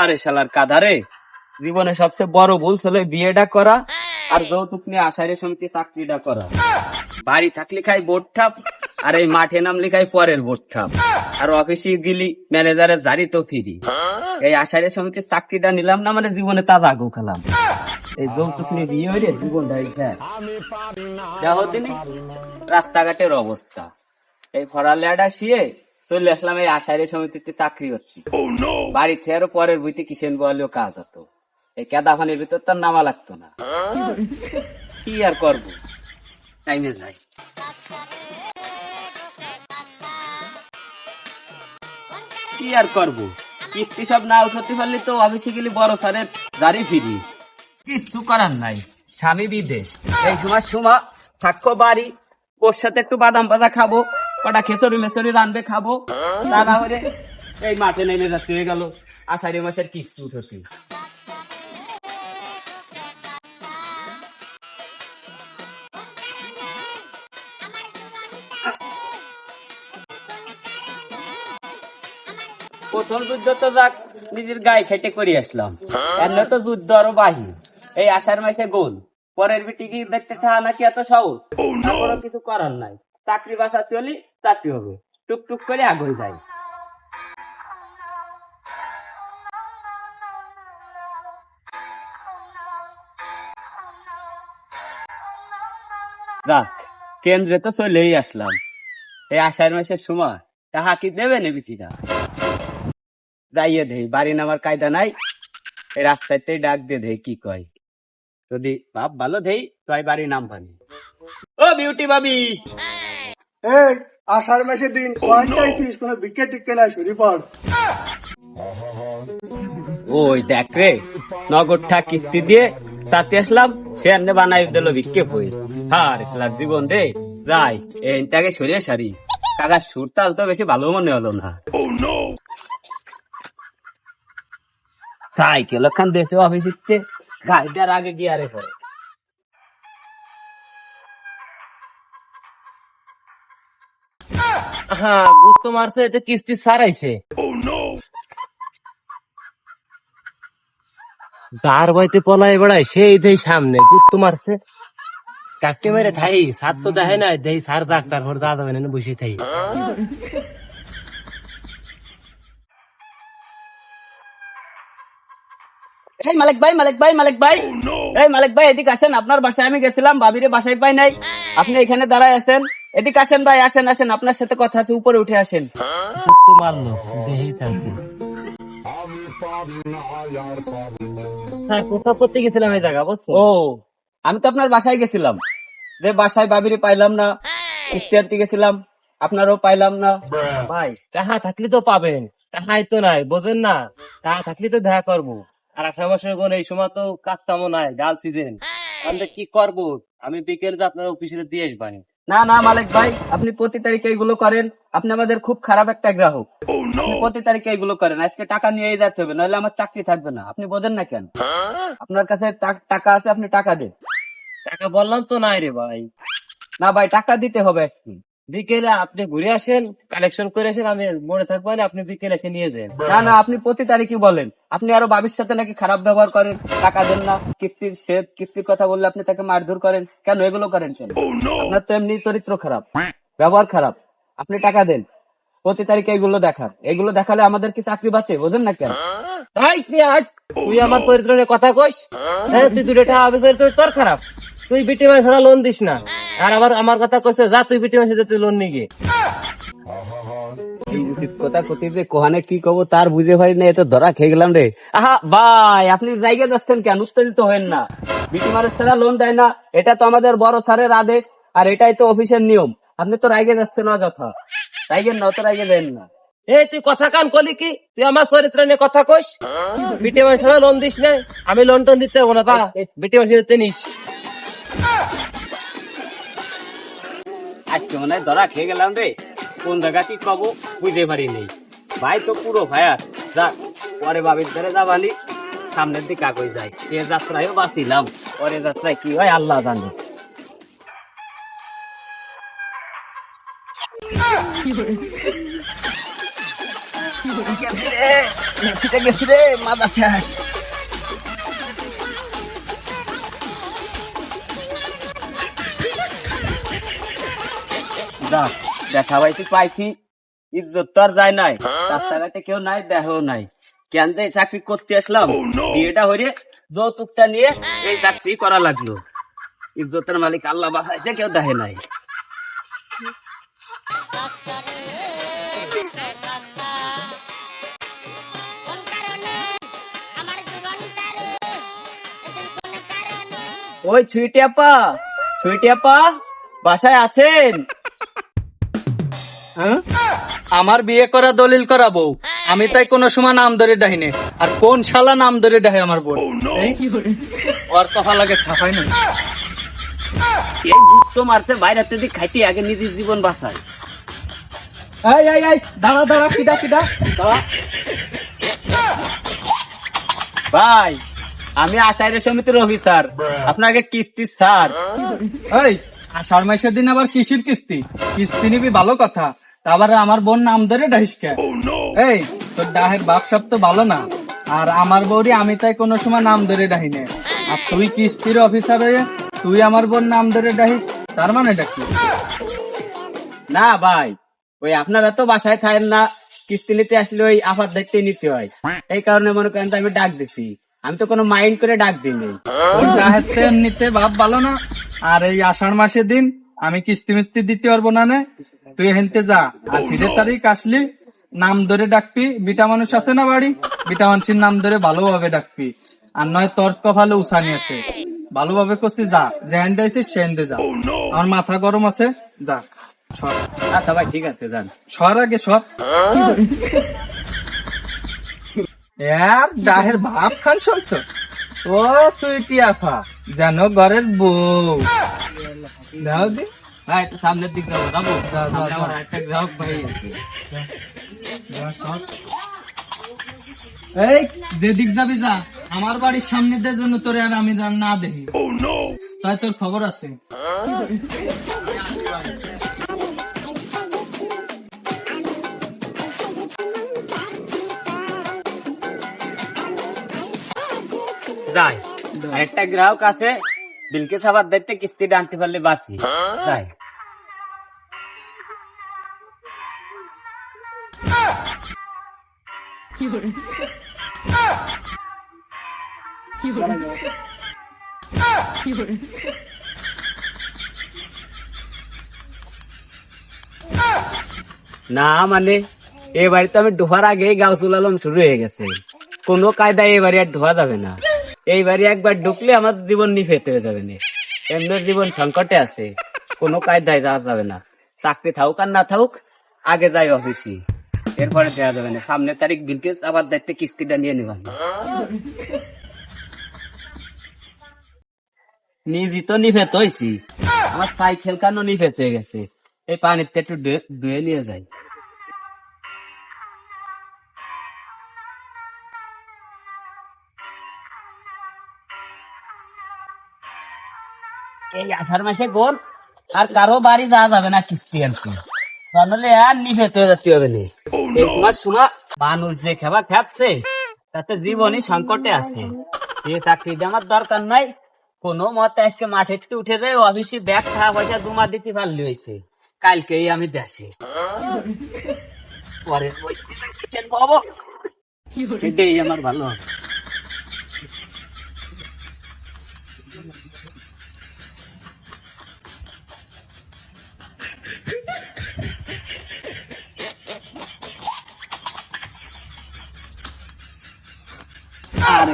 আরে শালার কাধারে জীবনে সবচেয়ে বড় ভুল ছিল বিয়েটা করা আর যৌতুক নিয়ে আশারে সমিতি চাকরিটা করা। বাড়ি থাকলে খাই বোট ঠাপ আর এই মাঠে নামলে খাই পরের বোট ঠাপ। আর অফিসে গেলি ম্যানেজারের জারি তো ফিরি। এই আশারে সমিতির চাকরিটা নিলাম না মানে জীবনে তাজা গো খেলাম। এই যৌতুক নিয়ে বিয়ে হইলে শেষ যা রাস্তাঘাটের অবস্থা। এই ফরালিয়াটা শিয়ে চলে আসলাম এই আশারে সমিতিতে চাকরি হচ্ছে। বাড়ি থেকে আরও পরের বইতে কিষেন বলেও কাজ হতো। এই কেদা পানির ভিতর তার নামা লাগতো না। কি আর করব? টাইমে যাই। কি আর করব? কিস্তি সব না উঠাতে পারলে তো অফিসে গেলে বড় স্যারের গাড়ি ফিরি। কিচ্ছু করার নাই স্বামী বিদেশ। এই সময় সময় থাকো বাড়ি ওর সাথে একটু বাদাম ভাজা খাব কটা খেচড়ি মেচড়ি রানবে খাব। তা না হলে এই মাঠে নেমে যাচ্ছে হয়ে গেল আষাঢ়ি মাসের কিস্তি উঠতে প্রথম যুদ্ধ তো যাক, নিজের গায়ে খেটে করে আসলাম। এমনি তো যুদ্ধ আরও বাহির এই আষাঢ় মাসে গোল। পরের বিটি কি দেখতে চাওয়া নাকি এত সহজ? তারপরে কিছু করার নাই। চাকরি বাসা চলি, চাকরি হবে। টুক টুক করে আগুন যায় যাক, কেন্দ্রে তো চলেই আসলাম। এই আষাঢ় মাসের সময়। তাহা কি দেবে নে বিটিরা যাইয়ে দেই বাড়ি নামার কায়দা নাই এই রাস্তাতেই ডাক দিয়ে দেই কি কয়? যদি বাপ ভালো দেই তাই বাড়ি নাম ভানি ও বিউটি বাবি! এই আষাঢ় মাসের দিন পঞ্চাইছিস কোনো বিকে টিকে নাই সরি পড়। ওই দেখ রে নগরটা কিস্তি দিয়ে সাথে আসলাম সে এমনি বানাই দিল বই। হ্যাঁ রে জীবন রে। যাই এইটাকে সরিয়ে সারি। কাকা সুরতাল তো বেশি ভালো মনে হলো না। সাইকেল খান দেশে অফিস গাড়িটার আগে গিয়ারে পড়ে। হ্যাঁ গুত্ত মারছে, এতে কিস্তি সারাইছে। তার বইতে পলাই বেড়ায়, সেই দেই সামনে গুত্ত মারছে। কাকে মেরে থাই সার তো দেখে না দেই সার ডাক্তার ভর দাদা বসে থাই। এই মালিক ভাই মালিক ভাই মালিক ভাই। এই মালিক ভাই এদিকে আসেন। আপনার বাসায় আমি গেছিলাম বাবিরে বাসায় পাই নাই। আপনি এখানে দাঁড়ায় আছেন। এদিকে আসেন ভাই আসেন আসেন। আপনার সাথে কথা আছে উপরে উঠে আসেন। গুত্ত মারলো দেহি ফেলছে স্যার প্রসাব করতে গেছিলাম এই জায়গা বুঝছ ও আমি তো আপনার বাসায় গেছিলাম। যে বাসায় বাবিরে পাইলাম না কিস্তি আনতে গেছিলাম আপনারও পাইলাম না। ভাই টাকা থাকলে তো পাবেন টাকাই তো নাই বোঝেন না? টাকা থাকলে তো দেখা করব। আর আঠারো মাসের কোন এই সময় তো কাজ কামও নাই ডাল সিজন আমি কি করব? আমি বিকেল আপনার অফিসে দিয়ে আসবানি না না মালিক ভাই আপনি প্রতি তারিখে এগুলো করেন আপনি আমাদের খুব খারাপ একটা গ্রাহক। প্রতি তারিখে এগুলো করেন আজকে টাকা নিয়ে যেতে হবে নাহলে আমার চাকরি থাকবে না। আপনি বোঝেন না কেন? আপনার কাছে টাকা আছে আপনি টাকা দেন। টাকা বললাম তো নাই রে ভাই। না ভাই টাকা দিতে হবে। বিকেলে আপনি ঘুরে আসেন কালেকশন করে আসেন আমি মনে থাকব না আপনি বিকেলে এসে নিয়ে যান। না না আপনি প্রতি তারিখে বলেন। আপনি আরও বাবির সাথে নাকি খারাপ ব্যবহার করেন টাকা দেন না কিস্তির সে কিস্তির কথা বললে আপনি তাকে মারধর করেন। কেন এগুলো করেন কেন? আপনার তো এমনি চরিত্র খারাপ ব্যবহার খারাপ। আপনি টাকা দেন প্রতি তারিখে এগুলো দেখার এগুলো দেখালে আমাদের কি চাকরি বাঁচে বোঝেন না কেন? তুই আমার চরিত্র নিয়ে কথা কইস তুই দুটো টাকা হবে চরিত্র তোর খারাপ। তুই বিটি মাস ছাড়া লোন দিস না। আর আবার আমার কথা কইছে যা তুই বিটি মাসে তুই লোন উচিত কথা যে কোহানে কি কব তার বুঝে পারি না এত ধরা খেয়ে গেলাম রে। আহা ভাই আপনি জায়গা যাচ্ছেন কেন? উত্তেজিত হেন না। বিটি মানুষ তারা লোন দেয় না এটা তো আমাদের বড় স্যারের আদেশ আর এটাই তো অফিসের নিয়ম। আপনি তো রাইগে যাচ্ছেন রাইগেন না অত রাইগে দেন না। এই তুই কথা কান কলি কি? তুই আমার চরিত্র নিয়ে কথা কইস? বিটি ছাড়া লোন দিস না আমি লোন টোন দিতে হব না তা বিটি দিতে নিস। হয় ধরা খেয়ে গেলাম রে। কোন জায়গা কি কব বুঝতে পারি নেই ভাই তো পুরো ভাইয়ার যাক, পরে বাবির ধরে যাবানি সামনের দিকে আগে যাই। এ যাত্রায়ও বাঁচিলাম। পরে যাত্রায় কি হয় আল্লাহ জানে। গেছি রে গেছি রে মাথা দেখা পাইছি পাইছি? ইজ্জত তো আর যায় নাই। রাস্তাঘাটে কেউ নাই দেহও নাই। কেন যে চাকরি করতে আসলাম? বিয়েটা হয়ে যৌতুকটা নিয়ে এই চাকরি করা লাগল। ইজ্জতের মালিক আল্লাহ বাসাইছে কেউ দেখে নাই। ওই ছুইটি আপা ছুইটি আপা বাসায় আছেন? হ্যাঁ? আমার বিয়ে করা দলিল করা বউ। আমি তাই কোন সময় নাম ধরে ডাহিনে আর কোন শালা নাম ধরে ডাহে আমার বোন এই? ওর কথা লাগে ছাপাই না এই গুপ্ত মারছে বাইরে দিক খাইতে আগে নিজের জীবন বাঁচায়। এই এই এই দাঁড়া দাঁড়া কিডা কিডা দাঁড়া। ভাই আমি আশাইরে সমিতির অফিসার। আপনাকে কিস্তি স্যার। এই আষাঢ় মাসের দিন আবার শিশির কিস্তি। কিস্তি নিবি ভালো কথা। আবার আমার বোন নাম ধরে ডাহিস কে? এই তোর ডাহের বাপ সব তো ভালো না। আর আমার বউরি আমি তাই কোনো সময় নাম ধরে ডাহিনে আর তুই কিস্তির অফিসার হয়ে তুই আমার বোন নাম ধরে ডাহিস তার মানে ডাকি না ভাই ওই আপনারা তো বাসায় থাকেন না কিস্তি নিতে আসলে ওই আফার দেখতে নিতে হয়। এই কারণে মনে করেন তো আমি ডাক দিছি। আমি তো কোনো মাইন্ড করে ডাক দিই তোর ডাহের তো এমনিতে ভালো না। আর এই আষাঢ় মাসের দিন আমি কিস্তি মিস্তি দিতে পারব না নে। তুই হেনতে যা। আর ফিরের তারিখ আসলি নাম ধরে ডাকবি। বিটা মানুষ আছে না বাড়ি? বিটা মানুষের নাম ধরে ভালোভাবে ডাকবি। আর নয় তর্ক ভালো উসানি আছে। ভালোভাবে করছি যা। যেহেন দিয়েছিস সেহেন দে যা। আমার মাথা গরম আছে যা। সর। আচ্ছা ভাই ঠিক আছে যান। সর আগে সর। আর ডাহের ভাব খান শুনছ? ও সুইটি আফা যেন ঘরের বউ। দাও দি। ভাই একটু সামনের দিক যাব যাব? যা, যা, সামনে আমার একটা গ্রাহক ভাই আছে। এই যেদিক যাবি যা। আমার বাড়ির সামনে দিয়ে জন্য তোরে আর আমি না দেখি। তাই তোর খবর আছে? যাই আরেকটা গ্রাহক আছে বিলকে সাবার দায়িত্বে কিস্তিটা আনতে পারলে বাঁচি। যাই। না মানে এই বাড়িতে আমি ঢোকার আগেই গাউসুল আলম শুরু হয়ে গেছে। কোনো কায়দায় এই বাড়ি আর ঢোয়া যাবে না। এই বাড়ি একবার ঢুকলে আমার জীবন নিফেতে হয়ে যাবে না। এমনি জীবন সংকটে আছে। কোনো কায়দায় যাওয়া যাবে না। চাকরি থাকুক আর না থাকুক, আগে যাই অফিসে এরপরে দেওয়া যাবে না। সামনের তারিখ বিলকে আবার দায়িত্বে কিস্তিটা নিয়ে নেবেন নিজই তো নিফেত হয়েছি আমার সাইকেল কানো নিফেত হয়ে গেছে। এই পানিতে একটু ধুয়ে- নিয়ে যাই। এই আষাঢ় মাসে বোন আর কারও বাড়ি যাওয়া যাবে না কিস্তি আর কি তাহলে আর নিফেত হয়ে যাচ্ছে হবে না। তোমার শোনা মানুষ যে খাবার খাচ্ছে তাতে জীবনই সংকটে আছে। যে চাকরিটা আমার দরকার নাই। কোনো মতে আজকে মাঠে থেকে উঠে যায় অফিসে ব্যাগ খাওয়া পয়সা জমা দিতে পারলে হয়েছে। কালকেই আমি দেশে। পরে আমার ভালো হবে।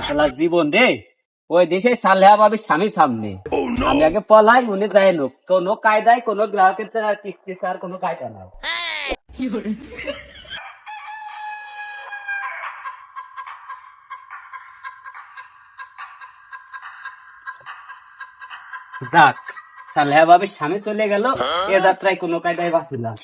শালা জীবন রে। ওই দেশে স্বামী সামনে। আমি আগে পলাই উনি লোক। কোনো কায়দায় কোনো গ্রাহকের কিস্তি কোনো কায়দা নাই। যাক সালেহা স্বামী চলে গেল। এ যাত্রায় কোনো কায়দায় বাঁচিলাম